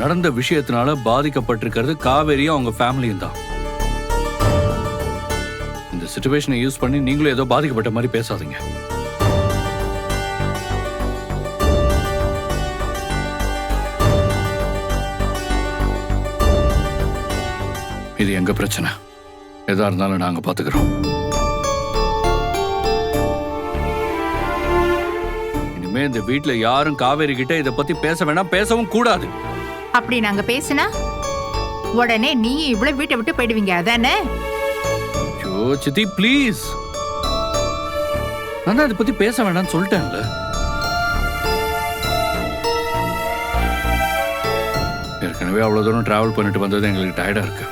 நடந்த விஷயத்தினால பாதிக்கப்பட்டிருக்கிறது காவேரியும் அவங்க ஃபேமிலியும் தான். இந்த சுச்சுவேஷனை யூஸ் பண்ணி நீங்களும் ஏதோ பாதிக்கப்பட்ட மாதிரி பேசாதீங்க. இது எங்க பிரச்சனை? எதா இருந்தாலும் நாங்க பாத்துக்கிறோம். இனிமே இந்த வீட்ல யாரும் காவேரி கிட்ட இத பத்தி பேச வேணாம் பேசவும் கூடாது. அப்படி நாங்க பேசினா உடனே நீ இவ்வளவு வீட்டை விட்டு போயிடுவீங்க அதானே? ஐயோ சித்தி ப்ளீஸ் நான் தான் இதை பத்தி பேச வேணாம்னு சொல்லிட்டேன்ல. ஏற்கனவே அவ்வளவு தூரம் டிராவல் பண்ணிட்டு வந்தது எங்களுக்கு டயர்டா இருக்கு.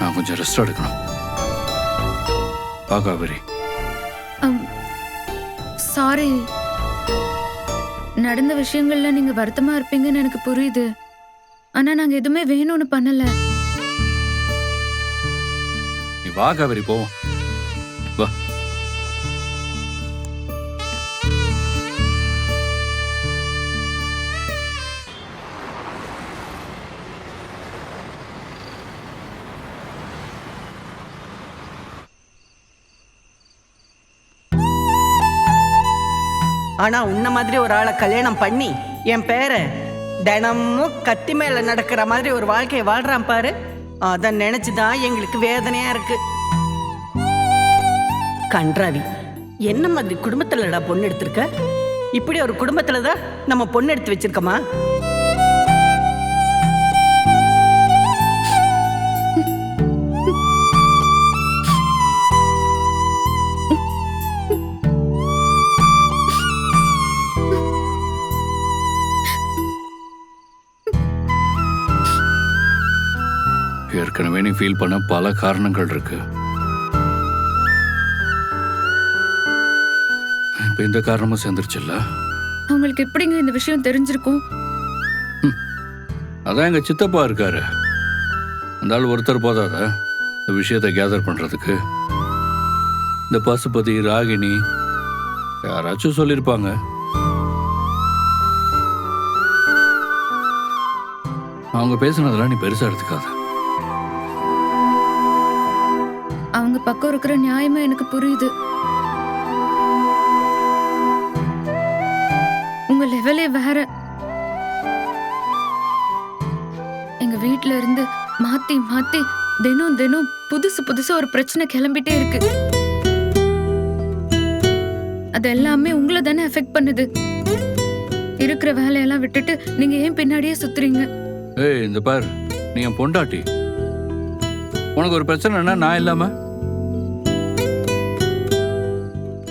நான் கொஞ்சம் ரெஸ்ட் எடுக்கணும். வா காவேரி. சாரி நடந்த விஷயங்கள்ல நீங்க வருத்தமா இருப்பீங்கன்னு எனக்கு புரியுது. ஆனா நாங்க எதுவுமே வேணும்னு பண்ணல. நீ வா காவேரி வா. ஆனா உன்ன மாதிரி ஒரு ஆளை கல்யாணம் பண்ணி என் பேரை தினமும் கத்தி மேல நடக்கிற மாதிரி ஒரு வாழ்க்கையை வாழ்றான் பாரு. அதை நினைச்சுதான் எங்களுக்கு வேதனையா இருக்கு. கன்றாவி என்ன மாதிரி குடும்பத்துலடா பொண்ணு எடுத்திருக்க? இப்படி ஒரு குடும்பத்துல தான் நம்ம பொண்ணு எடுத்து வச்சிருக்கோமா? ஏற்கனவே நீ ஃபீல் பண்ண பல காரணங்கள் இருக்கு. இப்ப இந்த காரணமும் சேர்ந்துருச்சுல்ல? அவங்களுக்கு எப்படிங்க இந்த விஷயம் தெரிஞ்சிருக்கும்? அதான் எங்க சித்தப்பா இருக்காரு. அந்த ஆள் ஒருத்தர் போதாத. இந்த விஷயத்தை கேதர் பண்றதுக்கு. இந்த பசுபதி ராகினி யாராச்சும் சொல்லியிருப்பாங்க அவங்க பேசுனதெல்லாம் நீ பெருசா எடுத்துக்காத. அவங்க பக்கம் இருக்கிற நியாயமா எனக்கு புரியுது. உங்க லெவலே வேற. எங்க வீட்ல இருந்து மாத்தி மாத்தி தினம் தினம் புதுசு புதுசா ஒரு பிரச்சனை கிளம்பிட்டே இருக்கு. அது எல்லாமே உங்களை தானே எஃபெக்ட் பண்ணுது. இருக்கிற வேலையெல்லாம் விட்டுட்டு நீங்க ஏன் பின்னாடியே சுத்துறீங்க? ஏய் இந்த பார். நீ என் பொண்டாட்டி. உனக்கு ஒரு பிரச்சனைனா நான் இல்லாம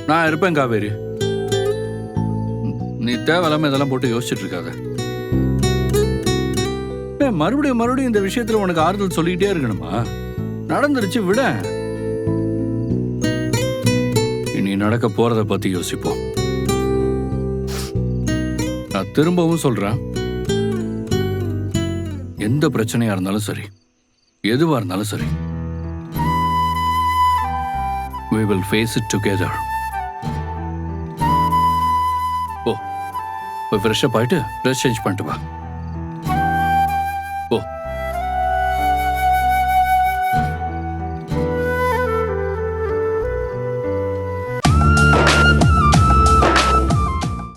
நான் இருப்பேன் காவேரி. நீ தேவையில்லாம இதெல்லாம் போட்டு யோசிச்சுட்டு இருக்காத. மறுபடியும் மறுபடியும் இந்த விஷயத்துல உனக்கு ஆறுதல் சொல்லிக்கிட்டே இருக்கணுமா? நடந்துருச்சு விட. இனி நடக்க போறத பத்தி யோசிப்போம். நான் திரும்பவும் சொல்றேன். எந்த பிரச்சனையா இருந்தாலும் சரி எதுவா இருந்தாலும் சரி we will face it together. போய் ஃப்ரெஷ்ஷப் ஆயிட்டு ட்ரெஸ் சேஞ்ச் பண்ணிட்டு வா.